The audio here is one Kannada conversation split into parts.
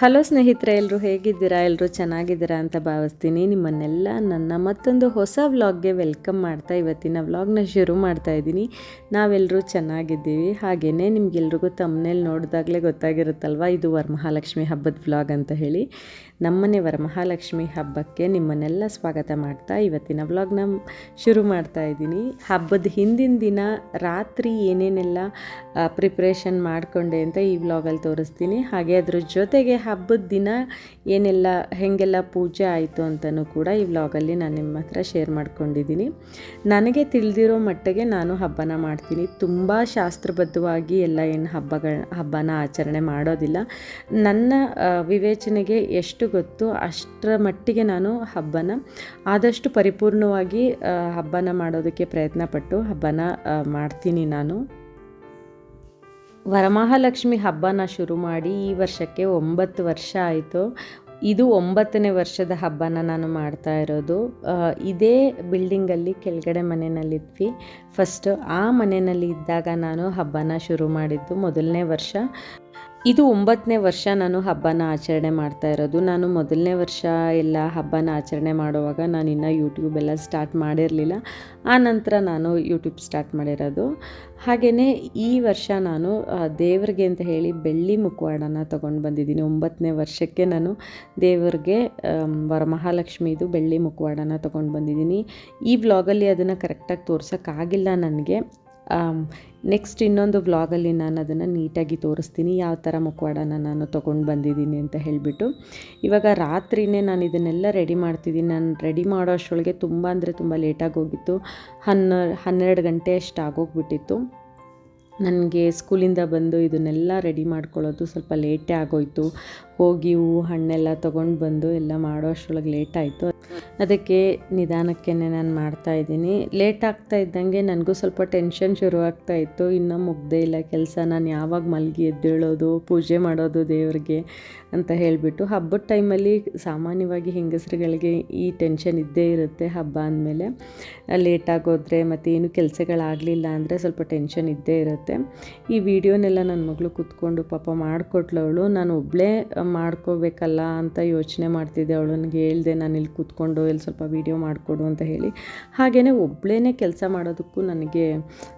ಹಲೋ ಸ್ನೇಹಿತರೆ ಎಲ್ಲರೂ ಹೇಗಿದ್ದೀರಾ? ಎಲ್ಲರೂ ಚೆನ್ನಾಗಿದ್ದೀರಾ ಅಂತ ಭಾವಿಸ್ತೀನಿ. ನಿಮ್ಮನ್ನೆಲ್ಲ ನನ್ನ ಮತ್ತೊಂದು ಹೊಸ ವ್ಲಾಗ್ಗೆ ವೆಲ್ಕಮ್ ಮಾಡ್ತಾ ಇವತ್ತಿನ ವ್ಲಾಗ್ನ ಶುರು ಮಾಡ್ತಾ ಇದ್ದೀನಿ. ನಾವೆಲ್ಲರೂ ಚೆನ್ನಾಗಿದ್ದೀವಿ. ಹಾಗೆಯೇ ನಿಮಗೆಲ್ರಿಗೂ ತಮ್ಮನೇಲಿ ನೋಡಿದಾಗಲೇ ಗೊತ್ತಾಗಿರುತ್ತಲ್ವ? ಇದು ವರಮಹಾಲಕ್ಷ್ಮಿ ಹಬ್ಬದ ವ್ಲಾಗ್ ಅಂತ ಹೇಳಿ. ನಮ್ಮನೆ ವರಮಹಾಲಕ್ಷ್ಮಿ ಹಬ್ಬಕ್ಕೆ ನಿಮ್ಮನ್ನೆಲ್ಲ ಸ್ವಾಗತ ಮಾಡ್ತಾ ಇವತ್ತಿನ ವ್ಲಾಗ್ನ ಶುರು ಮಾಡ್ತಾ ಇದ್ದೀನಿ. ಹಬ್ಬದ ಹಿಂದಿನ ದಿನ ರಾತ್ರಿ ಏನೇನೆಲ್ಲ ಪ್ರಿಪ್ರೇಷನ್ ಮಾಡಿಕೊಂಡೆ ಅಂತ ಈ ವ್ಲಾಗಲ್ಲಿ ತೋರಿಸ್ತೀನಿ. ಹಾಗೆ ಅದ್ರ ಜೊತೆಗೆ ಹಬ್ಬದ ದಿನ ಏನೆಲ್ಲ, ಹೇಗೆಲ್ಲ ಪೂಜೆ ಆಯಿತು ಅಂತಲೂ ಕೂಡ ಈ ವ್ಲಾಗಲ್ಲಿ ನಾನು ನಿಮ್ಮ ಹತ್ರ ಶೇರ್ ಮಾಡ್ಕೊಂಡಿದ್ದೀನಿ ನನಗೆ ತಿಳಿದಿರೋ ಮಟ್ಟಿಗೆ ನಾನು ಹಬ್ಬನ ಮಾಡ್ತೀನಿ. ತುಂಬ ಶಾಸ್ತ್ರಬದ್ಧವಾಗಿ ಎಲ್ಲ ಏನು ಹಬ್ಬಗಳ, ಹಬ್ಬನ ಆಚರಣೆ ಮಾಡೋದಿಲ್ಲ. ನನ್ನ ವಿವೇಚನೆಗೆ ಎಷ್ಟು ಗೊತ್ತು ಅಷ್ಟರ ಮಟ್ಟಿಗೆ ನಾನು ಹಬ್ಬನ, ಆದಷ್ಟು ಪರಿಪೂರ್ಣವಾಗಿ ಹಬ್ಬನ ಮಾಡೋದಕ್ಕೆ ಪ್ರಯತ್ನ ಪಟ್ಟು ಹಬ್ಬನ ಮಾಡ್ತೀನಿ ನಾನು. ವರಮಹಾಲಕ್ಷ್ಮಿ ಹಬ್ಬನ ಶುರು ಮಾಡಿ ಈ ವರ್ಷಕ್ಕೆ ಒಂಬತ್ತು ವರ್ಷ ಆಯಿತು. ಇದು ಒಂಬತ್ತನೇ ವರ್ಷದ ಹಬ್ಬನ ನಾನು ಮಾಡ್ತಾ ಇರೋದು. ಇದೇ ಬಿಲ್ಡಿಂಗಲ್ಲಿ ಕೆಳಗಡೆ ಮನೆಯಲ್ಲಿದ್ವಿ. ಫಸ್ಟ್ ಆ ಮನೆಯಲ್ಲಿ ಇದ್ದಾಗ ನಾನು ಹಬ್ಬನ ಶುರು ಮಾಡಿದ್ದು ಮೊದಲನೇ ವರ್ಷ. ಇದು ಒಂಬತ್ತನೇ ವರ್ಷ ನಾನು ಹಬ್ಬನ ಆಚರಣೆ ಮಾಡ್ತಾ ಇರೋದು. ನಾನು ಮೊದಲನೇ ವರ್ಷ ಎಲ್ಲ ಹಬ್ಬನ ಆಚರಣೆ ಮಾಡುವಾಗ ನಾನು ಇನ್ನೂ ಯೂಟ್ಯೂಬ್ ಎಲ್ಲ ಸ್ಟಾರ್ಟ್ ಮಾಡಿರಲಿಲ್ಲ. ಆ ನಂತರ ನಾನು ಯೂಟ್ಯೂಬ್ ಸ್ಟಾರ್ಟ್ ಮಾಡಿರೋದು. ಹಾಗೆಯೇ ಈ ವರ್ಷ ನಾನು ದೇವ್ರಿಗೆ ಅಂತ ಹೇಳಿ ಬೆಳ್ಳಿ ಮುಖವಾಡನ ತೊಗೊಂಡು ಬಂದಿದ್ದೀನಿ. ಒಂಬತ್ತನೇ ವರ್ಷಕ್ಕೆ ನಾನು ದೇವ್ರಿಗೆ ವರಮಹಾಲಕ್ಷ್ಮಿದು ಬೆಳ್ಳಿ ಮುಖವಾಡನ ತೊಗೊಂಡು ಬಂದಿದ್ದೀನಿ. ಈ ವ್ಲಾಗಲ್ಲಿ ಅದನ್ನು ಕರೆಕ್ಟಾಗಿ ತೋರ್ಸೋಕ್ಕಾಗಿಲ್ಲ ನನಗೆ. ನೆಕ್ಸ್ಟ್ ಇನ್ನೊಂದು ವ್ಲಾಗಲ್ಲಿ ನಾನು ಅದನ್ನು ನೀಟಾಗಿ ತೋರಿಸ್ತೀನಿ. ಯಾವ ಥರ ಮುಖವಾಡನ ನಾನು ತೊಗೊಂಡು ಬಂದಿದ್ದೀನಿ ಅಂತ ಹೇಳಿಬಿಟ್ಟು. ಇವಾಗ ರಾತ್ರಿನೇ ನಾನು ಇದನ್ನೆಲ್ಲ ರೆಡಿ ಮಾಡ್ತಿದ್ದೀನಿ. ನಾನು ರೆಡಿ ಮಾಡೋ ಅಷ್ಟರೊಳಗೆ ತುಂಬ ಅಂದರೆ ತುಂಬ ಲೇಟಾಗಿ ಹೋಗಿತ್ತು. ಹನ್ನ, ಹನ್ನೆರಡು ಗಂಟೆ ಅಷ್ಟು ಆಗೋಗ್ಬಿಟ್ಟಿತ್ತು ನನಗೆ ಸ್ಕೂಲಿಂದ ಬಂದು ಇದನ್ನೆಲ್ಲ ರೆಡಿ ಮಾಡ್ಕೊಳ್ಳೋದು ಸ್ವಲ್ಪ ಲೇಟೇ ಆಗೋಯ್ತು ಹೋಗಿ ಹೂವು ಹಣ್ಣೆಲ್ಲ ತೊಗೊಂಡು ಬಂದು ಎಲ್ಲ ಮಾಡೋ ಅಷ್ಟರೊಳಗೆ ಲೇಟ್ ಆಯಿತು. ಅದಕ್ಕೆ ನಿಧಾನಕ್ಕೆ ನಾನು ಮಾಡ್ತಾ ಇದ್ದೀನಿ. ಲೇಟ್ ಆಗ್ತಾ ಇದ್ದಂಗೆ ನನಗೂ ಸ್ವಲ್ಪ ಟೆನ್ಷನ್ ಶುರು ಆಗ್ತಾ ಇತ್ತು. ಇನ್ನೂ ಮುಗ್ದೇ ಇಲ್ಲ ಕೆಲಸ. ನಾನು ಯಾವಾಗ ಮಲಗಿ ಎದ್ದೇಳೋದು, ಪೂಜೆ ಮಾಡೋದು ದೇವ್ರಿಗೆ ಅಂತ ಹೇಳಿಬಿಟ್ಟು ಹಬ್ಬದ ಟೈಮಲ್ಲಿ ಸಾಮಾನ್ಯವಾಗಿ ಹೆಂಗಸರುಗಳಿಗೆ ಈ ಟೆನ್ಷನ್ ಇದ್ದೇ ಇರುತ್ತೆ ಹಬ್ಬ ಅಂದಮೇಲೆ. ಲೇಟಾಗೋದ್ರೆ ಮತ್ತು ಏನು ಕೆಲಸಗಳಾಗಲಿಲ್ಲ ಅಂದರೆ ಸ್ವಲ್ಪ ಟೆನ್ಷನ್ ಇದ್ದೇ ಇರುತ್ತೆ. ಈ ವಿಡಿಯೋನೆಲ್ಲ ನನ್ನ ಮಗಳು ಕೂತ್ಕೊಂಡು ಪಾಪ ಮಾಡಿಕೊಟ್ಲವಳು. ನಾನು ಒಬ್ಬಳೇ ಮಾಡ್ಕೋಬೇಕಲ್ಲ ಅಂತ ಯೋಚನೆ ಮಾಡ್ತಿದ್ದೆ. ನನಗೆ ಹೇಳ್ದೆ, ನಾನು ಇಲ್ಲಿ ಕೂತ್ಕೊಂಡು ಇಲ್ಲಿ ಸ್ವಲ್ಪ ವೀಡಿಯೋ ಮಾಡಿಕೊಡು ಅಂತ ಹೇಳಿ. ಹಾಗೆಯೇ ಒಬ್ಬಳೇ ಕೆಲಸ ಮಾಡೋದಕ್ಕೂ ನನಗೆ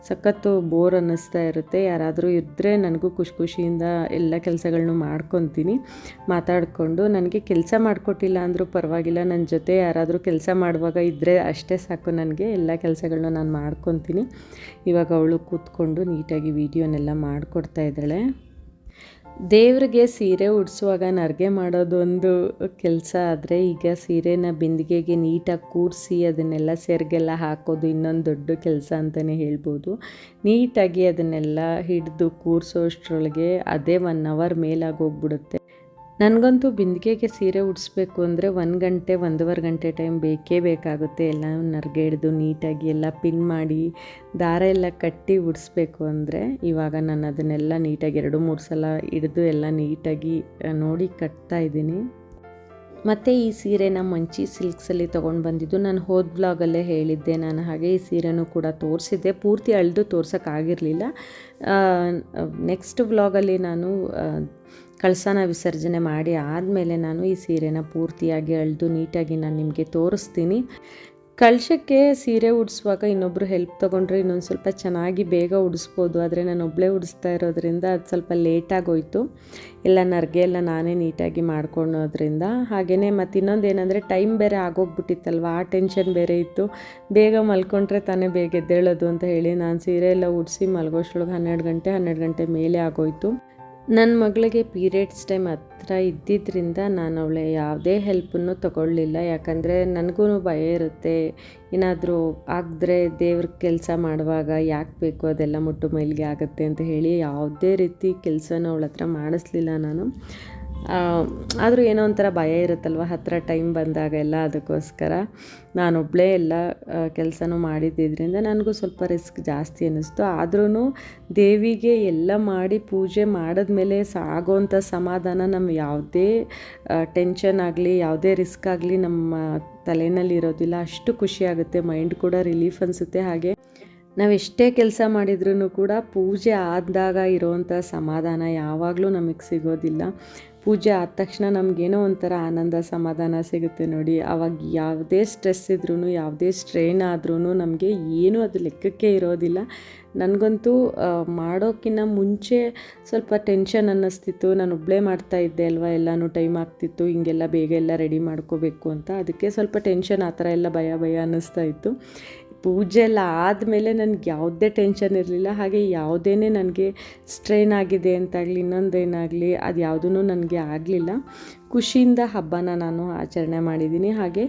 ಸಖತ್ತು ಬೋರ್ ಅನ್ನಿಸ್ತಾ ಇರುತ್ತೆ. ಯಾರಾದರೂ ಇದ್ದರೆ ನನಗೂ ಖುಷಿ ಖುಷಿಯಿಂದ ಎಲ್ಲ ಕೆಲಸಗಳನ್ನು ಮಾಡ್ಕೊತೀನಿ. ಮಾತಾಡಿಕೊಂಡು ನನಗೆ ಕೆಲಸ ಮಾಡಿಕೊಟ್ಟಿಲ್ಲ ಅಂದರೂ ಪರವಾಗಿಲ್ಲ. ನನ್ನ ಜೊತೆ ಯಾರಾದರೂ ಕೆಲಸ ಮಾಡುವಾಗ ಇದ್ದರೆ ಅಷ್ಟೇ ಸಾಕು ನನಗೆ. ಎಲ್ಲ ಕೆಲಸಗಳನ್ನ ನಾನು ಮಾಡ್ಕೊತೀನಿ. ಇವಾಗ ಅವಳು ಕೂತ್ಕೊಂಡು ನೀಟಾಗಿ ವೀಡಿಯೋನೆಲ್ಲ ಮಾಡಿಕೊಡ್ತಾ ಇದ್ದಾಳೆ. ದೇವ್ರಿಗೆ ಸೀರೆ ಉಡಿಸುವಾಗ ನರ್ಗೆ ಮಾಡೋದೊಂದು ಕೆಲಸ ಆದರೆ ಈಗ ಸೀರೆನ ಬಿಂದಿಗೆಗೆ ನೀಟಾಗಿ ಕೂರಿಸಿ ಅದನ್ನೆಲ್ಲ ಸೆರ್ಗೆಲ್ಲ ಹಾಕೋದು ಇನ್ನೊಂದು ದೊಡ್ಡ ಕೆಲಸ ಅಂತಲೇ ಹೇಳ್ಬೋದು. ನೀಟಾಗಿ ಅದನ್ನೆಲ್ಲ ಹಿಡಿದು ಕೂರಿಸೋಷ್ಟ್ರೊಳಗೆ ಅದೇ ಒನ್ ಅವರ್ ಮೇಲಾಗೋಗ್ಬಿಡುತ್ತೆ ನನಗಂತೂ ಬಿಂದಿಗೆಗೆ ಸೀರೆ ಉಡಿಸ್ಬೇಕು ಅಂದರೆ ಒಂದು ಗಂಟೆ, ಒಂದೂವರೆ ಗಂಟೆ ಟೈಮ್ ಬೇಕೇ ಬೇಕಾಗುತ್ತೆ. ಎಲ್ಲ ನರ್ಗೆ ಹಿಡಿದು ನೀಟಾಗಿ ಎಲ್ಲ ಪಿನ್ ಮಾಡಿ, ದಾರ ಎಲ್ಲ ಕಟ್ಟಿ ಉಡಿಸ್ಬೇಕು ಅಂದರೆ ಇವಾಗ ನಾನು ಅದನ್ನೆಲ್ಲ ನೀಟಾಗಿ ಎರಡು ಮೂರು ಸಲ ಹಿಡಿದು ಎಲ್ಲ ನೀಟಾಗಿ ನೋಡಿ ಕಟ್ತಾ ಇದ್ದೀನಿ. ಮತ್ತು ಈ ಸೀರೆನ ಮಂಚಿ ಸಿಲ್ಕ್ಸಲ್ಲಿ ತೊಗೊಂಡು ಬಂದಿದ್ದು. ನಾನು ಹೋದ ಬ್ಲಾಗಲ್ಲೇ ಹೇಳಿದ್ದೆ ನಾನು ಹಾಗೆ ಈ ಸೀರೆನೂ ಕೂಡ ತೋರಿಸಿದ್ದೆ. ಪೂರ್ತಿ ಅಳೆದು ತೋರ್ಸೋಕ್ಕಾಗಿರಲಿಲ್ಲ ನೆಕ್ಸ್ಟ್ ವ್ಲಾಗಲ್ಲಿ ನಾನು ಕಳಸನ ವಿಸರ್ಜನೆ ಮಾಡಿ ಆದಮೇಲೆ ನಾನು ಈ ಸೀರೆನ ಪೂರ್ತಿಯಾಗಿ ಅಳ್ದು ನೀಟಾಗಿ ನಾನು ನಿಮಗೆ ತೋರಿಸ್ತೀನಿ. ಕಳಶಕ್ಕೆ ಸೀರೆ ಉಡಿಸುವಾಗ ಇನ್ನೊಬ್ಬರು ಹೆಲ್ಪ್ ತೊಗೊಂಡ್ರೆ ಇನ್ನೊಂದು ಸ್ವಲ್ಪ ಚೆನ್ನಾಗಿ ಬೇಗ ಉಡಿಸ್ಬೋದು. ಆದರೆ ನಾನು ಒಬ್ಬಳೇ ಉಡಿಸ್ತಾ ಇರೋದ್ರಿಂದ ಅದು ಸ್ವಲ್ಪ ಲೇಟಾಗೋಯಿತು ಎಲ್ಲ ನರ್ಗೆ ಎಲ್ಲ ನಾನೇ ನೀಟಾಗಿ ಮಾಡ್ಕೊಳೋದ್ರಿಂದ. ಹಾಗೆಯೇ ಮತ್ತು ಇನ್ನೊಂದು ಏನಂದರೆ ಟೈಮ್ ಬೇರೆ ಆಗೋಗ್ಬಿಟ್ಟಿತ್ತಲ್ವ, ಆ ಟೆನ್ಷನ್ ಬೇರೆ ಇತ್ತು. ಬೇಗ ಮಲ್ಕೊಂಡ್ರೆ ತಾನೇ ಬೇಗ ಎದ್ದೇಳೋದು ಅಂತ ಹೇಳಿ ನಾನು ಸೀರೆ ಎಲ್ಲ ಉಡಿಸಿ ಮಲ್ಗೋಷ್ಟ್ರೊಳಗೆ ಹನ್ನೆರಡು ಗಂಟೆ ಹನ್ನೆರಡು ಗಂಟೆ ಮೇಲೆ ಆಗೋಯ್ತು. ನನ್ನ ಮಗಳಿಗೆ ಪೀರಿಯಡ್ಸ್ ಟೈಮ್ ಹತ್ರ ಇದ್ದಿದ್ದರಿಂದ ನಾನು ಅವಳೆ ಯಾವುದೇ ಹೆಲ್ಪನ್ನು ತಗೊಳ್ಳಿಲ್ಲ. ಯಾಕಂದರೆ ನನಗೂ ಭಯ ಇರುತ್ತೆ. ಏನಾದರೂ ಆಗದ್ರೆ ದೇವ್ರ ಕೆಲಸ ಮಾಡುವಾಗ ಯಾಕೆ ಬೇಕು ಅದೆಲ್ಲ ಮುಟ್ಟು ಮೈಲಿಗೆ ಆಗುತ್ತೆ ಅಂತ ಹೇಳಿ ಯಾವುದೇ ರೀತಿ ಕೆಲಸನ ಅವಳ ಹತ್ರ ಮಾಡಿಸ್ಲಿಲ್ಲ ನಾನು. ಆದರೂ ಏನೋ ಒಂಥರ ಭಯ ಇರುತ್ತಲ್ವ? ಹತ್ತಿರ ಟೈಮ್ ಬಂದಾಗ ಎಲ್ಲ ಅದಕ್ಕೋಸ್ಕರ. ನಾನೊಬ್ಬಳೇ ಎಲ್ಲ ಕೆಲಸನೂ ಮಾಡಿದ್ದಿದ್ದರಿಂದ ನನಗೂ ಸ್ವಲ್ಪ ರಿಸ್ಕ್ ಜಾಸ್ತಿ ಅನ್ನಿಸ್ತು. ಆದ್ರೂ ದೇವಿಗೆ ಎಲ್ಲ ಮಾಡಿ ಪೂಜೆ ಮಾಡಿದ್ಮೇಲೆ ಸಾಗೋವಂಥ ಸಮಾಧಾನ ನಮ್ಮ ಯಾವುದೇ ಟೆನ್ಷನ್ ಆಗಲಿ, ಯಾವುದೇ ರಿಸ್ಕ್ ಆಗಲಿ ನಮ್ಮ ತಲೆಯಲ್ಲಿ ಇರೋದಿಲ್ಲ. ಅಷ್ಟು ಖುಷಿಯಾಗುತ್ತೆ ಮೈಂಡ್ ಕೂಡ ರಿಲೀಫ್ ಅನಿಸುತ್ತೆ. ಹಾಗೆ ನಾವು ಎಷ್ಟೇ ಕೆಲಸ ಮಾಡಿದ್ರೂ ಕೂಡ ಪೂಜೆ ಆದಾಗ ಇರೋವಂಥ ಸಮಾಧಾನ ಯಾವಾಗಲೂ ನಮಗೆ ಸಿಗೋದಿಲ್ಲ. ಪೂಜೆ ಆದ ತಕ್ಷಣ ನಮಗೇನೋ ಒಂಥರ ಆನಂದ, ಸಮಾಧಾನ ಸಿಗುತ್ತೆ ನೋಡಿ. ಆವಾಗ ಯಾವುದೇ ಸ್ಟ್ರೆಸ್ ಇದ್ರೂ ಯಾವುದೇ ಸ್ಟ್ರೈನ್ ಆದ್ರೂ ನಮಗೆ ಏನೂ ಅದು ಲೆಕ್ಕಕ್ಕೆ ಇರೋದಿಲ್ಲ. ನನಗಂತೂ ಮಾಡೋಕ್ಕಿಂತ ಮುಂಚೆ ಸ್ವಲ್ಪ ಟೆನ್ಷನ್ ಅನ್ನಿಸ್ತಿತ್ತು. ನಾನು ಒಬ್ಬಳೇ ಮಾಡ್ತಾ ಇದ್ದೆ ಅಲ್ವಾ, ಎಲ್ಲನೂ ಟೈಮ್ ಆಗ್ತಿತ್ತು. ಹಿಂಗೆಲ್ಲ ಬೇಗ ಎಲ್ಲ ರೆಡಿ ಮಾಡ್ಕೋಬೇಕು ಅಂತ. ಅದಕ್ಕೆ ಸ್ವಲ್ಪ ಟೆನ್ಷನ್ ಆ ಥರ ಎಲ್ಲ ಭಯ ಭಯ ಅನ್ನಿಸ್ತಾ ಇತ್ತು. ಪೂಜೆ ಎಲ್ಲ ಆದಮೇಲೆ ನನಗೆ ಯಾವುದೇ ಟೆನ್ಷನ್ ಇರಲಿಲ್ಲ. ಹಾಗೆ ಯಾವುದೇ ನನಗೆ ಸ್ಟ್ರೈನ್ ಆಗಿದೆ ಅಂತಾಗಲಿ, ಇನ್ನೊಂದೇನಾಗಲಿ, ಅದು ಯಾವುದೂ ನನಗೆ ಆಗಲಿಲ್ಲ. ಖುಷಿಯಿಂದ ಹಬ್ಬನ ನಾನು ಆಚರಣೆ ಮಾಡಿದ್ದೀನಿ. ಹಾಗೆ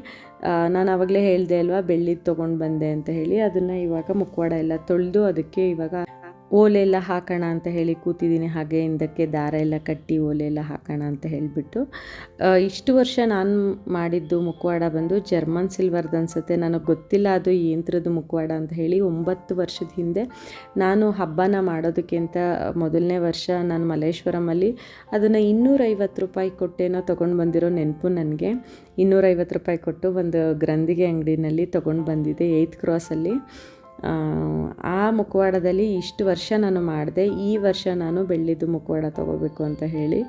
ನಾನು ಆವಾಗಲೇ ಹೇಳಿದೆ ಅಲ್ವಾ, ಬೆಳ್ಳಿದು ತೊಗೊಂಡು ಬಂದೆ ಅಂತ ಹೇಳಿ, ಅದನ್ನು ಇವಾಗ ಮುಖವಾಡ ಎಲ್ಲ ತೊಳೆದು ಅದಕ್ಕೆ ಇವಾಗ ಓಲೆ ಎಲ್ಲ ಹಾಕೋಣ ಅಂತ ಹೇಳಿ ಕೂತಿದ್ದೀನಿ. ಹಾಗೆ ಹಿಂದಕ್ಕೆ ದಾರ ಎಲ್ಲ ಕಟ್ಟಿ ಓಲೆ ಎಲ್ಲ ಹಾಕೋಣ ಅಂತ ಹೇಳಿಬಿಟ್ಟು ಇಷ್ಟು ವರ್ಷ ನಾನು ಮಾಡಿದ್ದು ಮುಖವಾಡ ಬಂದು ಜರ್ಮನ್ ಸಿಲ್ವರ್ದು ಅನಿಸುತ್ತೆ. ನನಗೆ ಗೊತ್ತಿಲ್ಲ ಅದು ಯಂತ್ರದ ಮುಖವಾಡ ಅಂತ ಹೇಳಿ ಒಂಬತ್ತು ವರ್ಷದ ಹಿಂದೆ ನಾನು ಹಬ್ಬನ ಮಾಡೋದಕ್ಕಿಂತ ಮೊದಲನೇ ವರ್ಷ ನಾನು ಮಲ್ಲೇಶ್ವರಮಲ್ಲಿ ಅದನ್ನು ಇನ್ನೂರೈವತ್ತು ರೂಪಾಯಿ ಕೊಟ್ಟೇನೋ ತೊಗೊಂಡು ಬಂದಿರೋ ನೆನಪು ನನಗೆ. ಇನ್ನೂರೈವತ್ತು ರೂಪಾಯಿ ಕೊಟ್ಟು ಒಂದು ಗ್ರಂಥಿಗೆ ಅಂಗಡಿನಲ್ಲಿ ತೊಗೊಂಡು ಬಂದಿದ್ದೆ ಏಯ್ತ್ ಕ್ರಾಸಲ್ಲಿ ಆ, ಮುಖವಾಡದಲ್ಲಿ ಇಷ್ಟು ವರ್ಷ ನಾನು ಮಾಡಿದೆ. ಈ ವರ್ಷ ನಾನು ಬೆಳ್ಳಿದು ಮುಖವಾಡ ತೊಗೋಬೇಕು ಅಂತ ಹೇಳಿ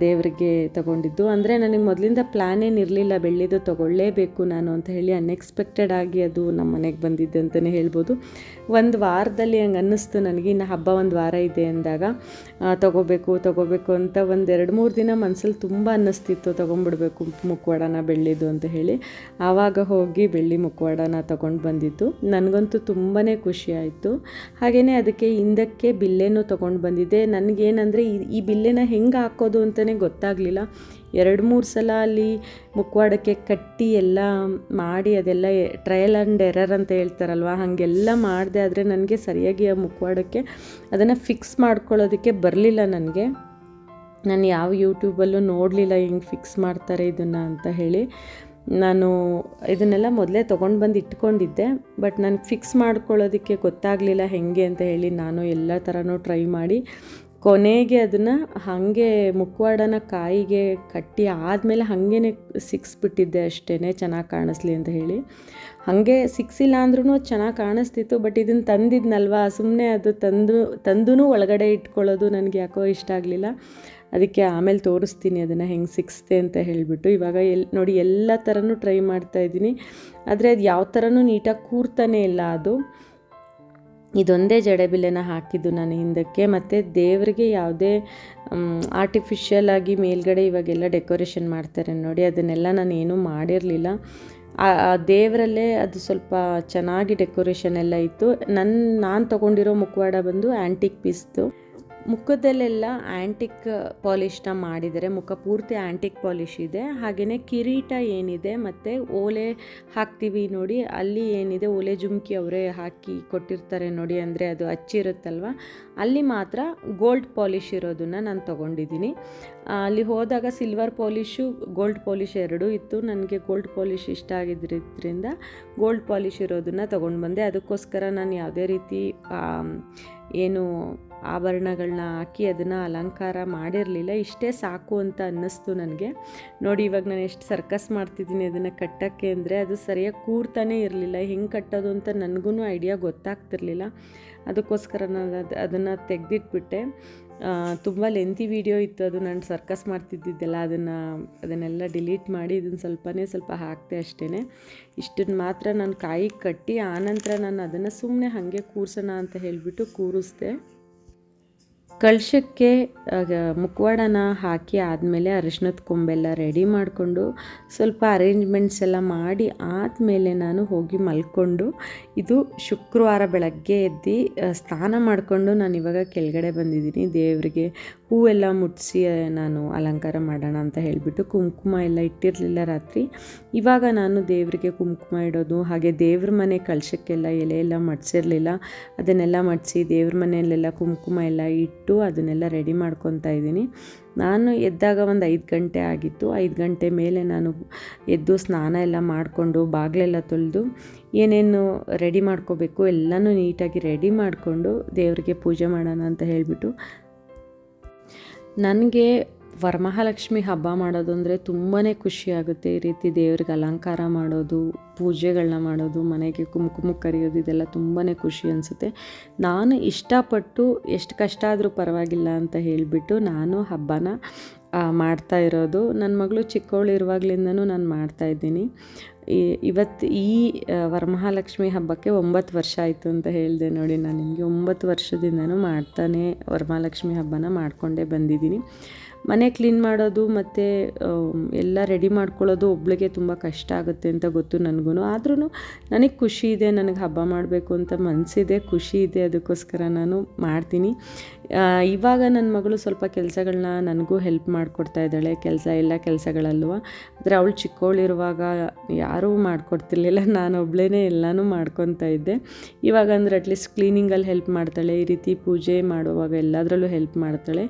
ದೇವರಿಗೆ ತಗೊಂಡಿದ್ದು. ಅಂದರೆ ನನಗೆ ಮೊದಲಿಂದ ಪ್ಲ್ಯಾನ್ ಏನಿರಲಿಲ್ಲ ಬೆಳ್ಳಿದು ತೊಗೊಳ್ಳೇಬೇಕು ನಾನು ಅಂತ ಹೇಳಿ ಅನ್ಎಕ್ಸ್ಪೆಕ್ಟೆಡ್ ಆಗಿ ಅದು ನಮ್ಮ ಮನೆಗೆ ಬಂದಿದ್ದು ಅಂತಲೇ ಹೇಳ್ಬೋದು. ಒಂದು ವಾರದಲ್ಲಿ ಹಂಗೆ ಅನ್ನಿಸ್ತು ನನಗೆ. ಇನ್ನು ಹಬ್ಬ ಒಂದು ವಾರ ಇದೆ ಅಂದಾಗ ತೊಗೋಬೇಕು ತೊಗೋಬೇಕು ಅಂತ ಒಂದು ಎರಡು ಮೂರು ದಿನ ಮನಸ್ಸಲ್ಲಿ ತುಂಬ ಅನ್ನಿಸ್ತಿತ್ತು ತೊಗೊಂಡ್ಬಿಡ್ಬೇಕು ಮುಖವಾಡನ ಬೆಳ್ಳಿದ್ದು ಅಂತ ಹೇಳಿ. ಆವಾಗ ಹೋಗಿ ಬೆಳ್ಳಿ ಮುಖವಾಡನ ತೊಗೊಂಡು ಬಂದಿದ್ದು. ನನಗಂತೂ ತುಂಬಾ ಖುಷಿ ಖುಷಿಯಾಯಿತು. ಹಾಗೆಯೇ ಅದಕ್ಕೆ ಹಿಂದಕ್ಕೆ ಬಿಲ್ಲೆನೂ ತೊಗೊಂಡು ಬಂದಿದ್ದೆ. ನನಗೇನಂದರೆ ಈ ಈ ಬಿಲ್ಲೆನ ಹೆಂಗೆ ಹಾಕೋದು ಅಂತಲೇ ಗೊತ್ತಾಗಲಿಲ್ಲ. ಎರಡು ಮೂರು ಸಲ ಅಲ್ಲಿ ಮುಖವಾಡಕ್ಕೆ ಕಟ್ಟಿ ಎಲ್ಲ ಮಾಡಿ ಅದೆಲ್ಲ ಟ್ರಯಲ್ ಆ್ಯಂಡ್ ಎರರ್ ಅಂತ ಹೇಳ್ತಾರಲ್ವ? ಹಾಗೆಲ್ಲ ಮಾಡಿದೆ ಆದರೆ ನನಗೆ ಸರಿಯಾಗಿ ಆ ಮುಖವಾಡಕ್ಕೆ ಅದನ್ನು ಫಿಕ್ಸ್ ಮಾಡ್ಕೊಳ್ಳೋದಕ್ಕೆ ಬರಲಿಲ್ಲ ನನಗೆ. ನಾನು ಯಾವ ಯೂಟ್ಯೂಬಲ್ಲೂ ನೋಡಲಿಲ್ಲ ಹೆಂಗೆ ಫಿಕ್ಸ್ ಮಾಡ್ತಾರೆ ಇದನ್ನು ಅಂತ ಹೇಳಿ. ನಾನು ಇದನ್ನೆಲ್ಲ ಮೊದಲೇ ತೊಗೊಂಡು ಬಂದು ಇಟ್ಕೊಂಡಿದ್ದೆ ಬಟ್ ನನಗೆ ಫಿಕ್ಸ್ ಮಾಡ್ಕೊಳ್ಳೋದಕ್ಕೆ ಗೊತ್ತಾಗಲಿಲ್ಲ ಹೆಂಗೆ ಅಂತ ಹೇಳಿ ನಾನು ಎಲ್ಲ ಥರನೂ ಟ್ರೈ ಮಾಡಿ, ಕೊನೆಗೆ ಅದನ್ನು ಹಾಗೆ ಮುಕ್ವಾಡನ ಕಾಯಿಗೆ ಕಟ್ಟಿ ಆದಮೇಲೆ ಹಾಗೇ ಸಿಕ್ಸ್ಬಿಟ್ಟಿದ್ದೆ ಅಷ್ಟೇ ಚೆನ್ನಾಗಿ ಕಾಣಿಸ್ಲಿ ಅಂತ ಹೇಳಿ. ಹಾಗೆ ಸಿಕ್ಸಿಲ್ಲ ಅಂದ್ರೂ ಚೆನ್ನಾಗಿ ಕಾಣಿಸ್ತಿತ್ತು ಬಟ್ ಇದನ್ನು ತಂದಿದ್ನಲ್ವ ಸುಮ್ಮನೆ ಅದು ತಂದು ತಂದೂ ಒಳಗಡೆ ಇಟ್ಕೊಳ್ಳೋದು ನನಗೆ ಯಾಕೋ ಇಷ್ಟ ಆಗಲಿಲ್ಲ. ಅದಕ್ಕೆ ಆಮೇಲೆ ತೋರಿಸ್ತೀನಿ ಅದನ್ನು ಹೆಂಗೆ ಸಿಕ್ಸ್ತೆ ಅಂತ ಹೇಳಿಬಿಟ್ಟು. ಇವಾಗ ಎಲ್ ನೋಡಿ ಎಲ್ಲ ಥರನೂ ಟ್ರೈ ಮಾಡ್ತಾ ಇದ್ದೀನಿ. ಆದರೆ ಅದು ಯಾವ ಥರನೂ ನೀಟಾಗಿ ಕೂರ್ತಾನೆ ಇಲ್ಲ ಅದು. ಇದೊಂದೇ ಜಡೆಬಿಲ್ಲೆನ ಹಾಕಿದ್ದು ನಾನು ಹಿಂದಕ್ಕೆ. ಮತ್ತು ದೇವರಿಗೆ ಯಾವುದೇ ಆರ್ಟಿಫಿಷಿಯಲ್ ಆಗಿ ಮೇಲ್ಗಡೆ ಇವಾಗೆಲ್ಲ ಡೆಕೋರೇಷನ್ ಮಾಡ್ತಾರೆ ನೋಡಿ. ಅದನ್ನೆಲ್ಲ ನಾನು ಏನೂ ಮಾಡಿರಲಿಲ್ಲ. ಆ ದೇವರಲ್ಲೇ ಅದು ಸ್ವಲ್ಪ ಚೆನ್ನಾಗಿ ಡೆಕೋರೇಷನ್ ಎಲ್ಲ ಇತ್ತು. ನನ್ನ, ನಾನು ತೊಗೊಂಡಿರೋ ಮುಖವಾಡ ಬಂದು ಆ್ಯಂಟಿಕ್ ಪೀಸ್ದು ಮುಖದಲ್ಲೆಲ್ಲ ಆ್ಯಂಟಿಕ್ ಪಾಲಿಶ್ನ ಮಾಡಿದರೆ ಮುಖ ಪೂರ್ತಿ ಆ್ಯಂಟಿಕ್ ಪಾಲಿಶ್ ಇದೆ. ಹಾಗೆಯೇ ಕಿರೀಟ ಏನಿದೆ ಮತ್ತು ಓಲೆ ಹಾಕ್ತೀವಿ ನೋಡಿ. ಅಲ್ಲಿ ಏನಿದೆ, ಓಲೆ ಜುಮ್ಕಿ ಅವರೇ ಹಾಕಿ ಕೊಟ್ಟಿರ್ತಾರೆ ನೋಡಿ ಅಂದರೆ ಅದು ಹಚ್ಚಿರುತ್ತಲ್ವ ಅಲ್ಲಿ ಮಾತ್ರ ಗೋಲ್ಡ್ ಪಾಲಿಶ್ ಇರೋದನ್ನು ನಾನು ತೊಗೊಂಡಿದ್ದೀನಿ. ಅಲ್ಲಿ ಹೋದಾಗ ಸಿಲ್ವರ್ ಪಾಲಿಶು ಗೋಲ್ಡ್ ಪಾಲಿಶ್ ಎರಡೂ ಇತ್ತು. ನನಗೆ ಗೋಲ್ಡ್ ಪಾಲಿಶ್ ಇಷ್ಟ ಆಗಿದ್ದರಿಂದ ಗೋಲ್ಡ್ ಪಾಲಿಶ್ ಇರೋದನ್ನು ತೊಗೊಂಡು ಬಂದೆ. ಅದಕ್ಕೋಸ್ಕರ ನಾನು ಯಾವುದೇ ರೀತಿ ಏನು ಆಭರಣಗಳನ್ನ ಹಾಕಿ ಅದನ್ನು ಅಲಂಕಾರ ಮಾಡಿರಲಿಲ್ಲ. ಇಷ್ಟೇ ಸಾಕು ಅಂತ ಅನ್ನಿಸ್ತು ನನಗೆ. ನೋಡಿ, ಇವಾಗ ನಾನು ಎಷ್ಟು ಸರ್ಕಸ್ ಮಾಡ್ತಿದ್ದೀನಿ ಅದನ್ನು ಕಟ್ಟೋಕ್ಕೆ ಅಂದರೆ ಅದು ಸರಿಯಾಗಿ ಕೂರ್ತಾನೆ ಇರಲಿಲ್ಲ. ಹೆಂಗೆ ಕಟ್ಟೋದು ಅಂತ ನನಗೂ ಐಡಿಯಾ ಗೊತ್ತಾಗ್ತಿರ್ಲಿಲ್ಲ. ಅದಕ್ಕೋಸ್ಕರ ನಾನು ಅದು, ಅದನ್ನು ತೆಗೆದಿಟ್ಬಿಟ್ಟೆ. ತುಂಬ ಲೆಂತಿ ವಿಡಿಯೋ ಇತ್ತು ಅದು. ನಾನು ಸರ್ಕಸ್ ಮಾಡ್ತಿದ್ದಿದ್ದೆಲ್ಲ ಅದನ್ನು, ಅದನ್ನೆಲ್ಲ ಡಿಲೀಟ್ ಮಾಡಿ ಇದನ್ನು ಸ್ವಲ್ಪನೇ ಸ್ವಲ್ಪ ಹಾಕ್ತೆ ಅಷ್ಟೇ ಇಷ್ಟನ್ನು ಮಾತ್ರ ನಾನು ಕಾಯಿ ಕಟ್ಟಿ ಆನಂತರ ನಾನು ಅದನ್ನು ಸುಮ್ಮನೆ ಹಾಗೆ ಕೂರ್ಸೋಣ ಅಂತ ಹೇಳಿಬಿಟ್ಟು ಕೂರಿಸ್ದೆ. ಕಳಶಕ್ಕೆ ಮುಖವಾಡನ ಹಾಕಿ ಆದಮೇಲೆ ಅರಿಶಿನದ ಕೊಂಬೆಲ್ಲ ರೆಡಿ ಮಾಡಿಕೊಂಡು ಸ್ವಲ್ಪ ಅರೇಂಜ್ಮೆಂಟ್ಸ್ ಎಲ್ಲ ಮಾಡಿ ಆದಮೇಲೆ ನಾನು ಹೋಗಿ ಮಲ್ಕೊಂಡು ಇದು ಶುಕ್ರವಾರ ಬೆಳಗ್ಗೆ ಎದ್ದು ಸ್ನಾನ ಮಾಡಿಕೊಂಡು ನಾನು ಇವಾಗ ಕೆಳಗಡೆ ಬಂದಿದ್ದೀನಿ ದೇವರಿಗೆ ಹೂವೆಲ್ಲ ಮುಟ್ಟಿಸಿ ನಾನು ಅಲಂಕಾರ ಮಾಡೋಣ ಅಂತ ಹೇಳಿಬಿಟ್ಟು ಕುಂಕುಮ ಎಲ್ಲ ಇಟ್ಟಿರಲಿಲ್ಲ ರಾತ್ರಿ. ಇವಾಗ ನಾನು ದೇವರಿಗೆ ಕುಂಕುಮ ಇಡೋದು, ಹಾಗೆ ದೇವ್ರ ಮನೆ ಕಳಶಕ್ಕೆಲ್ಲ ಎಲೆ ಎಲ್ಲ ಮಡಿಸಿರಲಿಲ್ಲ. ಅದನ್ನೆಲ್ಲ ಮಡಿಸಿ ದೇವ್ರ ಮನೆಯಲ್ಲೆಲ್ಲ ಕುಂಕುಮ ಎಲ್ಲ ಇಟ್ಟು ಅದನ್ನೆಲ್ಲ ರೆಡಿ ಮಾಡ್ಕೊತಾ ಇದ್ದೀನಿ. ನಾನು ಎದ್ದಾಗ ಒಂದು ಐದು ಗಂಟೆ ಆಗಿತ್ತು. ಐದು ಗಂಟೆ ಮೇಲೆ ನಾನು ಎದ್ದು ಸ್ನಾನ ಎಲ್ಲ ಮಾಡಿಕೊಂಡು ಬಾಗಿಲೆಲ್ಲ ತೊಳೆದು ಏನೇನು ರೆಡಿ ಮಾಡ್ಕೋಬೇಕು ಎಲ್ಲನೂ ನೀಟಾಗಿ ರೆಡಿ ಮಾಡಿಕೊಂಡು ದೇವರಿಗೆ ಪೂಜೆ ಮಾಡೋಣ ಅಂತ ಹೇಳಿಬಿಟ್ಟು ನನಗೆ ವರಮಹಾಲಕ್ಷ್ಮಿ ಹಬ್ಬ ಮಾಡೋದು ಅಂದರೆ ತುಂಬಾ ಖುಷಿ ಆಗುತ್ತೆ. ಈ ರೀತಿ ದೇವ್ರಿಗೆ ಅಲಂಕಾರ ಮಾಡೋದು ಪೂಜೆಗಳನ್ನ ಮಾಡೋದು, ಮನೆಗೆ ಕುಂಕುಮ ಕರೆಯೋದು, ಇದೆಲ್ಲ ತುಂಬಾ ಖುಷಿ ಅನಿಸುತ್ತೆ. ನಾನು ಇಷ್ಟಪಟ್ಟು ಎಷ್ಟು ಕಷ್ಟ ಆದರೂ ಪರವಾಗಿಲ್ಲ ಅಂತ ಹೇಳಿಬಿಟ್ಟು ನಾನು ಹಬ್ಬನ ಮಾಡ್ತಾ ಇರೋದು. ನನ್ನ ಮಗಳು ಚಿಕ್ಕವಳಿರುವಾಗಲಿಂದನೂ ನಾನು ಮಾಡ್ತಾಯಿದ್ದೀನಿ ಇವತ್ತು ಈ ವರಮಹಾಲಕ್ಷ್ಮಿ ಹಬ್ಬಕ್ಕೆ ಒಂಬತ್ತು ವರ್ಷ ಆಯಿತು ಅಂತ ಹೇಳಿದೆ ನೋಡಿ, ನಾನು ನಿಮಗೆ ಒಂಬತ್ತು ವರ್ಷದಿಂದನೂ ಮಾಡ್ತಾನೆ ವರಮಹಾಲಕ್ಷ್ಮಿ ಹಬ್ಬನ ಮಾಡಿಕೊಂಡೇ ಬಂದಿದ್ದೀನಿ. ಮನೆ ಕ್ಲೀನ್ ಮಾಡೋದು ಮತ್ತು ಎಲ್ಲ ರೆಡಿ ಮಾಡ್ಕೊಳ್ಳೋದು ಒಬ್ಳಿಗೆ ತುಂಬ ಕಷ್ಟ ಆಗುತ್ತೆ ಅಂತ ಗೊತ್ತು ನನಗೂ ಆದ್ರೂ ನನಗೆ ಖುಷಿ ಇದೆ, ನನಗೆ ಹಬ್ಬ ಮಾಡಬೇಕು ಅಂತ ಮನಸ್ಸಿದೆ ಖುಷಿ ಇದೆ ಅದಕ್ಕೋಸ್ಕರ ನಾನು ಮಾಡ್ತೀನಿ. ಇವಾಗ ನನ್ನ ಮಗಳು ಸ್ವಲ್ಪ ಕೆಲಸಗಳನ್ನ ನನಗೂ ಹೆಲ್ಪ್ ಮಾಡಿಕೊಡ್ತಾ ಇದ್ದಾಳೆ, ಕೆಲಸ ಎಲ್ಲ ಕೆಲಸಗಳಲ್ವ. ಆದರೆ ಅವಳು ಚಿಕ್ಕವಳಿರುವಾಗ ಯಾರೂ ಮಾಡಿಕೊಡ್ತಿರ್ಲಿಲ್ಲ, ನಾನು ಒಬ್ಳೇ ಎಲ್ಲನೂ ಮಾಡ್ಕೊತಾ ಇದ್ದೆ. ಇವಾಗ ಅಂದರೆ ಅಟ್ಲೀಸ್ಟ್ ಕ್ಲೀನಿಂಗಲ್ಲಿ ಹೆಲ್ಪ್ ಮಾಡ್ತಾಳೆ, ಈ ರೀತಿ ಪೂಜೆ ಮಾಡುವಾಗ ಎಲ್ಲದರಲ್ಲೂ ಹೆಲ್ಪ್ ಮಾಡ್ತಾಳೆ.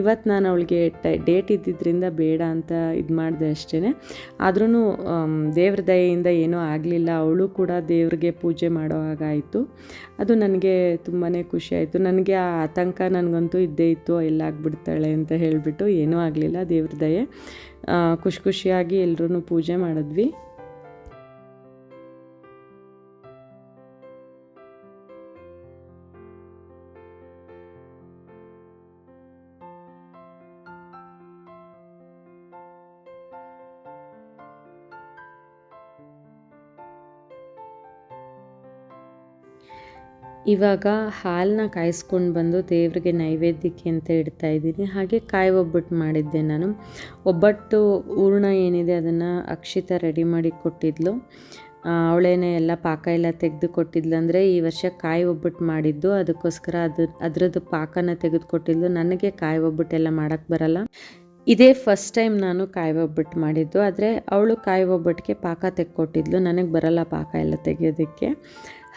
ಇವತ್ತು ನಾನು ಅವಳಿಗೆ ಡೇಟ್ ಇದ್ದಿದ್ದರಿಂದ ಬೇಡ ಅಂತ ಇದು ಮಾಡಿದೆ ಅಷ್ಟೇ ಆದ್ರೂ ದೇವ್ರ ದಯೆಯಿಂದ ಏನೂ ಆಗಲಿಲ್ಲ. ಅವಳು ಕೂಡ ದೇವ್ರಿಗೆ ಪೂಜೆ ಮಾಡೋ ಹಾಗಾಯಿತು ಅದು ನನಗೆ ತುಂಬಾ ಖುಷಿ ಆಯಿತು. ನನಗೆ ಆ ಆತಂಕ ನನಗಂತೂ ಇದ್ದೇ ಇತ್ತು, ಎಲ್ಲ ಆಗಿಬಿಡ್ತಾಳೆ ಅಂತ ಹೇಳಿಬಿಟ್ಟು ಏನೂ ಆಗಲಿಲ್ಲ ದೇವ್ರ ದಯೆ. ಖುಷಿ ಖುಷಿಯಾಗಿ ಎಲ್ಲರೂ ಪೂಜೆ ಮಾಡಿದ್ವಿ. ಇವಾಗ ಹಾಲನ್ನ ಕಾಯಿಸ್ಕೊಂಡು ಬಂದು ದೇವರಿಗೆ ನೈವೇದ್ಯಕ್ಕೆ ಅಂತ ಇಡ್ತಾ ಇದ್ದೀನಿ. ಹಾಗೆ ಕಾಯಿ ಒಬ್ಬಟ್ಟು ಮಾಡಿದ್ದೆ ನಾನು. ಒಬ್ಬಟ್ಟು ಹೂರ್ಣ ಏನಿದೆ ಅದನ್ನು ಅಕ್ಷಿತ ರೆಡಿ ಮಾಡಿ ಕೊಟ್ಟಿದ್ಲು. ಅವಳೇನೆ ಎಲ್ಲ ಪಾಕ ಎಲ್ಲ ತೆಗೆದು ಕೊಟ್ಟಿದ್ಲು ಅಂದರೆ ಈ ವರ್ಷ ಕಾಯಿ ಒಬ್ಬಟ್ಟು ಮಾಡಿದ್ದು. ಅದಕ್ಕೋಸ್ಕರ ಅದು, ಅದರದ್ದು ಪಾಕನ ತೆಗೆದು ಕೊಟ್ಟಿದ್ಲು. ನನಗೆ ಕಾಯಿ ಒಬ್ಬಟ್ಟೆಲ್ಲ ಮಾಡೋಕ್ಕೆ ಬರಲ್ಲ. ಇದೇ ಫಸ್ಟ್ ಟೈಮ್ ನಾನು ಕಾಯಿ ಒಬ್ಬಟ್ಟು ಮಾಡಿದ್ದು. ಆದರೆ ಅವಳು ಕಾಯಿ ಒಬ್ಬಟ್ಟಿಗೆ ಪಾಕ ತೆಗೆಕೊಟ್ಟಿದ್ಲು ನನಗೆ ಬರಲ್ಲ ಪಾಕ ಎಲ್ಲ ತೆಗೆಯೋದಕ್ಕೆ.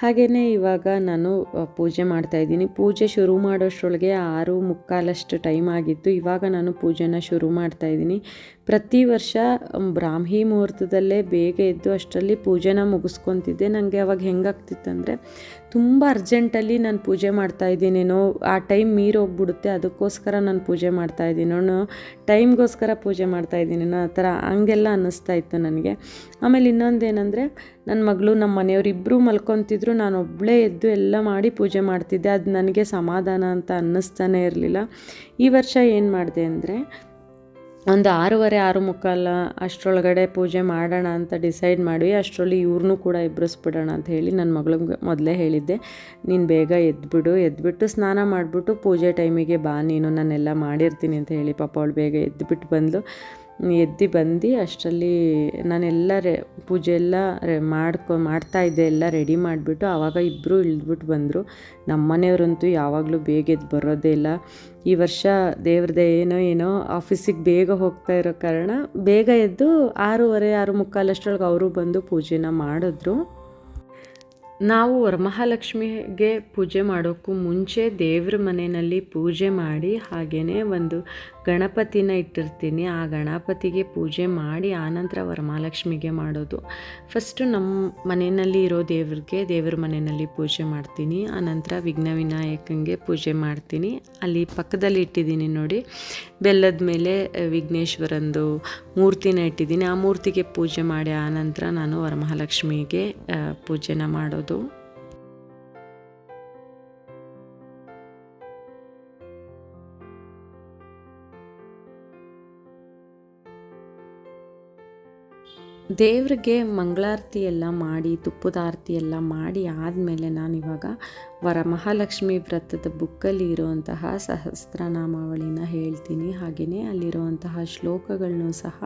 ಹಾಗೆಯೇ ಇವಾಗ ನಾನು ಪೂಜೆ ಮಾಡ್ತಾಯಿದ್ದೀನಿ ಪೂಜೆ ಶುರು ಮಾಡೋಷ್ಟರೊಳಗೆ ಆರು ಮುಕ್ಕಾಲಷ್ಟು ಟೈಮ್ ಆಗಿತ್ತು. ಇವಾಗ ನಾನು ಪೂಜೆನ ಶುರು ಮಾಡ್ತಾಯಿದ್ದೀನಿ ಪ್ರತಿ ವರ್ಷ ಬ್ರಾಹ್ಮಿ ಮುಹೂರ್ತದಲ್ಲೇ ಬೇಗ ಎದ್ದು ಅಷ್ಟರಲ್ಲಿ ಪೂಜೆನ ಮುಗಿಸ್ಕೊತಿದ್ದೆ. ನನಗೆ ಅವಾಗ ಹೆಂಗಾಗ್ತಿತ್ತಂದರೆ ತುಂಬ ಅರ್ಜೆಂಟಲ್ಲಿ ನಾನು ಪೂಜೆ ಮಾಡ್ತಾ ಇದ್ದೀನೇನೋ, ಆ ಟೈಮ್ ಮೀರೋಗ್ಬಿಡುತ್ತೆ, ಅದಕ್ಕೋಸ್ಕರ ನಾನು ಪೂಜೆ ಮಾಡ್ತಾ ಇದ್ದೀನೋ ಟೈಮ್ಗೋಸ್ಕರ ಪೂಜೆ ಮಾಡ್ತಾ ಇದ್ದೀನೇನೋ ಆ ಥರ ಹಂಗೆಲ್ಲ ಅನ್ನಿಸ್ತಾ ಇತ್ತು ನನಗೆ. ಆಮೇಲೆ ಇನ್ನೊಂದೇನೆಂದರೆ, ನನ್ನ ಮಗಳು ನಮ್ಮ ಮನೆಯವರಿಬ್ಬರು ಮಲ್ಕೊತಿದ್ರು, ನಾನು ಒಬ್ಬಳೇ ಎದ್ದು ಎಲ್ಲ ಮಾಡಿ ಪೂಜೆ ಮಾಡ್ತಿದ್ದೆ, ಅದು ನನಗೆ ಸಮಾಧಾನ ಅಂತ ಅನ್ನಿಸ್ತಾನೆ ಇರಲಿಲ್ಲ. ಈ ವರ್ಷ ಏನು ಮಾಡಿದೆ ಅಂದರೆ ಒಂದು ಆರೂವರೆ, ಆರು ಮುಕ್ಕಾಲ ಅಷ್ಟರೊಳಗಡೆ ಪೂಜೆ ಮಾಡೋಣ ಅಂತ ಡಿಸೈಡ್ ಮಾಡಿ ಅಷ್ಟರಲ್ಲಿ ಇವ್ರನ್ನೂ ಕೂಡ ಇಬ್ಬರಿಸ್ಬಿಡೋಣ ಅಂತ ಹೇಳಿ ನನ್ನ ಮಗಳಿಗೆ ಮೊದಲೇ ಹೇಳಿದ್ದೆ. ನೀನು ಬೇಗ ಎದ್ಬಿಡು, ಎದ್ಬಿಟ್ಟು ಸ್ನಾನ ಮಾಡಿಬಿಟ್ಟು ಪೂಜೆ ಟೈಮಿಗೆ ಬಾ, ನೀನು ನಾನೆಲ್ಲ ಮಾಡಿರ್ತೀನಿ ಅಂತ ಹೇಳಿ ಪಾಪ ಅವಳು ಬೇಗ ಎದ್ಬಿಟ್ಟು ಬಂದು ಎದ್ದು ಬಂದು ಅಷ್ಟರಲ್ಲಿ ನಾನೆಲ್ಲ ರೆ, ಪೂಜೆ ಎಲ್ಲ ರೆ ಮಾಡ್ಕೊ ಮಾಡ್ತಾಯಿದ್ದೆ ಎಲ್ಲ ರೆಡಿ ಮಾಡಿಬಿಟ್ಟು ಆವಾಗ ಇಬ್ಬರು ಇಳಿದ್ಬಿಟ್ಟು ಬಂದರು. ನಮ್ಮ ಮನೆಯವರಂತೂ ಯಾವಾಗಲೂ ಬೇಗ ಎದ್ದು ಬರೋದೇ ಇಲ್ಲ. ಈ ವರ್ಷ ದೇವ್ರದ್ದೇ ಏನೋ ಏನೋ ಆಫೀಸಿಗೆ ಬೇಗ ಹೋಗ್ತಾ ಇರೋ ಕಾರಣ ಬೇಗ ಎದ್ದು ಆರೂವರೆ, ಆರು ಮುಕ್ಕಾಲಷ್ಟರೊಳಗೆ ಅವರು ಬಂದು ಪೂಜೆನ ಮಾಡಿದ್ರು. ನಾವು ವರಮಹಾಲಕ್ಷ್ಮಿಗೆ ಪೂಜೆ ಮಾಡೋಕ್ಕೂ ಮುಂಚೆ ದೇವ್ರ ಮನೆಯಲ್ಲಿ ಪೂಜೆ ಮಾಡಿ ಹಾಗೆಯೇ ಒಂದು ಗಣಪತಿನ ಇಟ್ಟಿರ್ತೀನಿ. ಆ ಗಣಪತಿಗೆ ಪೂಜೆ ಮಾಡಿ ಆನಂತರ ವರಮಹಾಲಕ್ಷ್ಮಿಗೆ ಮಾಡೋದು. ಫಸ್ಟು ನಮ್ಮ ಮನೆಯಲ್ಲಿ ಇರೋ ದೇವ್ರಿಗೆ ದೇವ್ರ ಮನೆಯಲ್ಲಿ ಪೂಜೆ ಮಾಡ್ತೀನಿ. ಆನಂತರ ವಿಘ್ನ ವಿನಾಯಕಂಗೆ ಪೂಜೆ ಮಾಡ್ತೀನಿ. ಅಲ್ಲಿ ಪಕ್ಕದಲ್ಲಿ ಇಟ್ಟಿದ್ದೀನಿ ನೋಡಿ. ಬೆಲ್ಲದ ಮೇಲೆ ವಿಘ್ನೇಶ್ವರಂದು ಮೂರ್ತಿನ ಇಟ್ಟಿದ್ದೀನಿ. ಆ ಮೂರ್ತಿಗೆ ಪೂಜೆ ಮಾಡಿ ಆನಂತರ ನಾನು ವರಮಹಾಲಕ್ಷ್ಮಿಗೆ ಪೂಜೆನ ಮಾಡೋದು. ದೇವ್ರಿಗೆ ಮಂಗಳಾರತಿ ಎಲ್ಲ ಮಾಡಿ ತುಪ್ಪದ ಆರತಿ ಎಲ್ಲ ಮಾಡಿ ಆದಮೇಲೆ ನಾನಿವಾಗ ವರಮಹಾಲಕ್ಷ್ಮಿ ವ್ರತದ ಬುಕ್ಕಲ್ಲಿ ಇರುವಂತಹ ಸಹಸ್ರನಾಮಾವಳಿನ ಹೇಳ್ತೀನಿ. ಹಾಗೆಯೇ ಅಲ್ಲಿರುವಂತಹ ಶ್ಲೋಕಗಳನ್ನು ಸಹ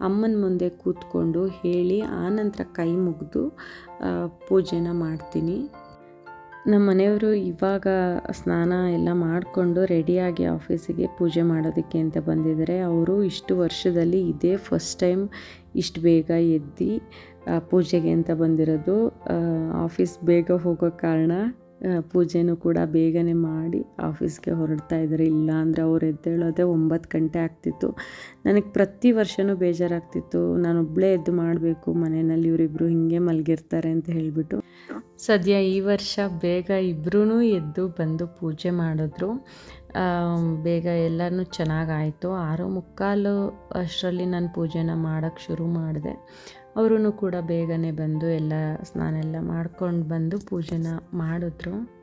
ಅಮ್ಮನ ಮುಂದೆ ಕೂತ್ಕೊಂಡು ಹೇಳಿ ಆನಂತರ ಕೈ ಮುಗಿದು ಪೂಜೆನ ಮಾಡ್ತೀನಿ. ನಮ್ಮ ಮನೆಯವರು ಇವಾಗ ಸ್ನಾನ ಎಲ್ಲ ಮಾಡಿಕೊಂಡು ರೆಡಿಯಾಗಿ ಆಫೀಸಿಗೆ ಪೂಜೆ ಮಾಡೋದಕ್ಕೆ ಅಂತ ಬಂದಿದ್ದಾರೆ. ಅವರು ಇಷ್ಟು ವರ್ಷದಲ್ಲಿ ಇದೇ ಫಸ್ಟ್ ಟೈಮ್ ಇಷ್ಟು ಬೇಗ ಎದ್ದು ಪೂಜೆಗೆ ಅಂತ ಬಂದಿರೋದು. ಆಫೀಸ್ ಬೇಗ ಹೋಗೋ ಕಾರಣ ಪೂಜೆನೂ ಕೂಡ ಬೇಗನೆ ಮಾಡಿ ಆಫೀಸ್ಗೆ ಹೊರಡ್ತಾ ಇದ್ದಾರೆ. ಇಲ್ಲ ಅಂದರೆ ಅವ್ರು ಎದ್ದೇಳೋದೇ ಒಂಬತ್ತು ಗಂಟೆ ಆಗ್ತಿತ್ತು. ನನಗೆ ಪ್ರತಿ ವರ್ಷವೂ ಬೇಜಾರಾಗ್ತಿತ್ತು. ನಾನೊಬ್ಬಳೇ ಎದ್ದು ಮಾಡಬೇಕು, ಮನೆಯಲ್ಲಿ ಇವರಿಬ್ಬರು ಹಿಂಗೆ ಮಲಗಿರ್ತಾರೆ ಅಂತ ಹೇಳಿಬಿಟ್ಟು. ಸದ್ಯ ಈ ವರ್ಷ ಬೇಗ ಇಬ್ಬರೂ ಎದ್ದು ಬಂದು ಪೂಜೆ ಮಾಡಿದ್ರು. ಬೇಗ ಎಲ್ಲನೂ ಚೆನ್ನಾಗಾಯಿತು ಆರು ಮುಕ್ಕಾಲು ಅಷ್ಟರಲ್ಲಿ ನಾನು ಪೂಜೆನ ಮಾಡೋಕ್ಕೆ ಶುರು ಮಾಡಿದೆ. ಅವರೂ ಕೂಡ ಬೇಗನೆ ಬಂದು ಎಲ್ಲ ಸ್ನಾನ ಎಲ್ಲ ಮಾಡ್ಕೊಂಡು ಬಂದು ಪೂಜೆನ ಮಾಡಿದ್ರು.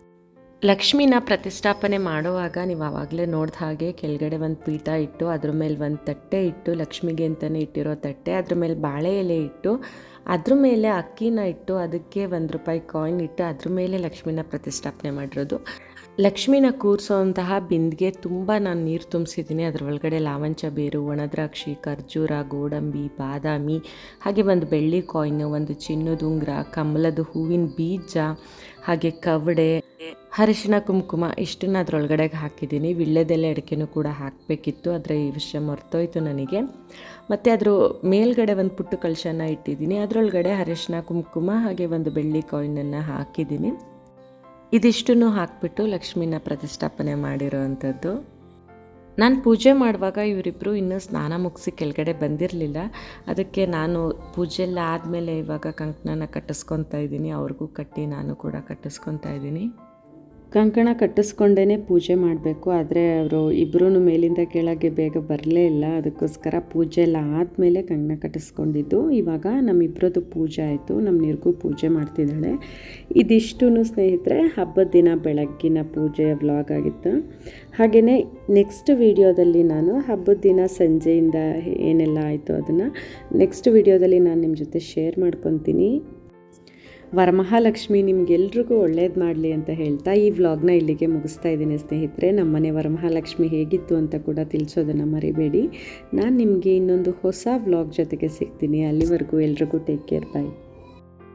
ಲಕ್ಷ್ಮಿನ ಪ್ರತಿಷ್ಠಾಪನೆ ಮಾಡುವಾಗ ನೀವು ಆವಾಗಲೇ ನೋಡಿದ ಹಾಗೆ ಕೆಳಗಡೆ ಒಂದು ಪೀಠ ಇಟ್ಟು ಅದ್ರ ಮೇಲೆ ಒಂದು ತಟ್ಟೆ ಇಟ್ಟು ಲಕ್ಷ್ಮಿಗೆ ಅಂತಲೇ ಇಟ್ಟಿರೋ ತಟ್ಟೆ, ಅದ್ರ ಮೇಲೆ ಬಾಳೆ ಎಲೆ ಇಟ್ಟು, ಅದ್ರ ಮೇಲೆ ಅಕ್ಕಿನ ಇಟ್ಟು ಅದಕ್ಕೆ ಒಂದು ರೂಪಾಯಿ ಕಾಯಿನ್ ಇಟ್ಟು ಅದ್ರ ಮೇಲೆ ಲಕ್ಷ್ಮಿನ ಪ್ರತಿಷ್ಠಾಪನೆ ಮಾಡಿರೋದು. ಲಕ್ಷ್ಮಿನ ಕೂರಿಸೋಂತಹ ಬಿಂದಿಗೆ ತುಂಬ ನಾನು ನೀರು ತುಂಬಿಸಿದ್ದೀನಿ. ಅದ್ರ ಒಳಗಡೆ ಲಾವಂಚ ಬೇರು, ಒಣದ್ರಾಕ್ಷಿ, ಖರ್ಜೂರ, ಗೋಡಂಬಿ, ಬಾದಾಮಿ, ಹಾಗೆ ಒಂದು ಬೆಳ್ಳಿ ಕಾಯಿನು ಒಂದು ಚಿನ್ನದ ಉಂಗುರ, ಕಮಲದ ಹೂವಿನ ಬೀಜ, ಹಾಗೆ ಕವಡೆ ಅರಿಶಿಣ ಕುಂಕುಮ ಇಷ್ಟನ್ನು ಅದರೊಳಗಡೆ ಹಾಕಿದ್ದೀನಿ. ವಿಳ್ಳೆದೆಲೆ ಅಡಿಕೆನೂ ಕೂಡ ಹಾಕಬೇಕಿತ್ತು. ಆದರೆ ಈ ವಿಷಯ ಮರ್ತೋಯ್ತು ನನಗೆ. ಮತ್ತು ಅದ್ರ ಮೇಲ್ಗಡೆ ಒಂದು ಪುಟ್ಟು ಕಳಶನ ಇಟ್ಟಿದ್ದೀನಿ. ಅದರೊಳಗಡೆ ಅರಿಶಿನ ಕುಂಕುಮ ಹಾಗೆ ಒಂದು ಬೆಳ್ಳಿ ಕಾಯಿನನ್ನು ಹಾಕಿದ್ದೀನಿ. ಇದಿಷ್ಟನ್ನು ಹಾಕಿಬಿಟ್ಟು ಲಕ್ಷ್ಮಿನ ಪ್ರತಿಷ್ಠಾಪನೆ ಮಾಡಿರೋ ಅಂಥದ್ದು ನಾನು ಪೂಜೆ ಮಾಡುವಾಗ ಇವರಿಬ್ಬರು ಇನ್ನೂ ಸ್ನಾನ ಮುಗಿಸಿ ಕೆಳಗಡೆ ಬಂದಿರಲಿಲ್ಲ. ಅದಕ್ಕೆ ನಾನು ಪೂಜೆ ಎಲ್ಲ ಆದಮೇಲೆ ಇವಾಗ ಕಂಕಣನ ಕಟ್ಟಿಸ್ಕೊತಾ ಇದ್ದೀನಿ. ಅವ್ರಿಗೂ ಕಟ್ಟಿ ನಾನು ಕೂಡ ಕಟ್ಟಿಸ್ಕೊತಾ ಇದ್ದೀನಿ. ಕಂಕಣ ಕಟ್ಟಿಸ್ಕೊಂಡೇ ಪೂಜೆ ಮಾಡಬೇಕು. ಆದರೆ ಅವರು ಇಬ್ಬರೂ ಮೇಲಿಂದ ಕೆಳಗೆ ಬೇಗ ಬರಲೇ ಇಲ್ಲ. ಅದಕ್ಕೋಸ್ಕರ ಪೂಜೆ ಎಲ್ಲ ಆದಮೇಲೆ ಕಂಕಣ ಕಟ್ಟಿಸ್ಕೊಂಡಿದ್ದು. ಇವಾಗ ನಮ್ಮಿಬ್ಬರದ್ದು ಪೂಜೆ ಆಯಿತು. ನಮ್ಮ ನಿರ್ಗೂ ಪೂಜೆ ಮಾಡ್ತಿದ್ದಾಳೆ. ಇದಿಷ್ಟೂ ಸ್ನೇಹಿತರೆ, ಹಬ್ಬದ ದಿನ ಬೆಳಗ್ಗಿನ ಪೂಜೆ ವ್ಲಾಗ್ ಆಗಿತ್ತು. ಹಾಗೆಯೇ ನೆಕ್ಸ್ಟ್ ವಿಡಿಯೋದಲ್ಲಿ ನಾನು ಹಬ್ಬದ ದಿನ ಸಂಜೆಯಿಂದ ಏನೆಲ್ಲ ಆಯಿತು ಅದನ್ನು ನೆಕ್ಸ್ಟ್ ವಿಡಿಯೋದಲ್ಲಿ ನಾನು ನಿಮ್ಮ ಜೊತೆ ಶೇರ್ ಮಾಡ್ಕೊತೀನಿ. ವರಮಹಾಲಕ್ಷ್ಮಿ ನಿಮ್ಗೆಲ್ರಿಗೂ ಒಳ್ಳೇದು ಮಾಡಲಿ ಅಂತ ಹೇಳ್ತಾ ಈ ವ್ಲಾಗ್ನ ಇಲ್ಲಿಗೆ ಮುಗಿಸ್ತಾ ಇದ್ದೀನಿ ಸ್ನೇಹಿತರೆ. ನಮ್ಮನೆ ವರಮಹಾಲಕ್ಷ್ಮಿ ಹೇಗಿತ್ತು ಅಂತ ಕೂಡ ತಿಳಿಸೋದನ್ನು ಮರಿಬೇಡಿ. ನಾನು ನಿಮಗೆ ಇನ್ನೊಂದು ಹೊಸ ವ್ಲಾಗ್ ಜೊತೆಗೆ ಸಿಗ್ತೀನಿ. ಅಲ್ಲಿವರೆಗೂ ಎಲ್ರಿಗೂ ಟೇಕ್ ಕೇರ್ ಬಾಯ್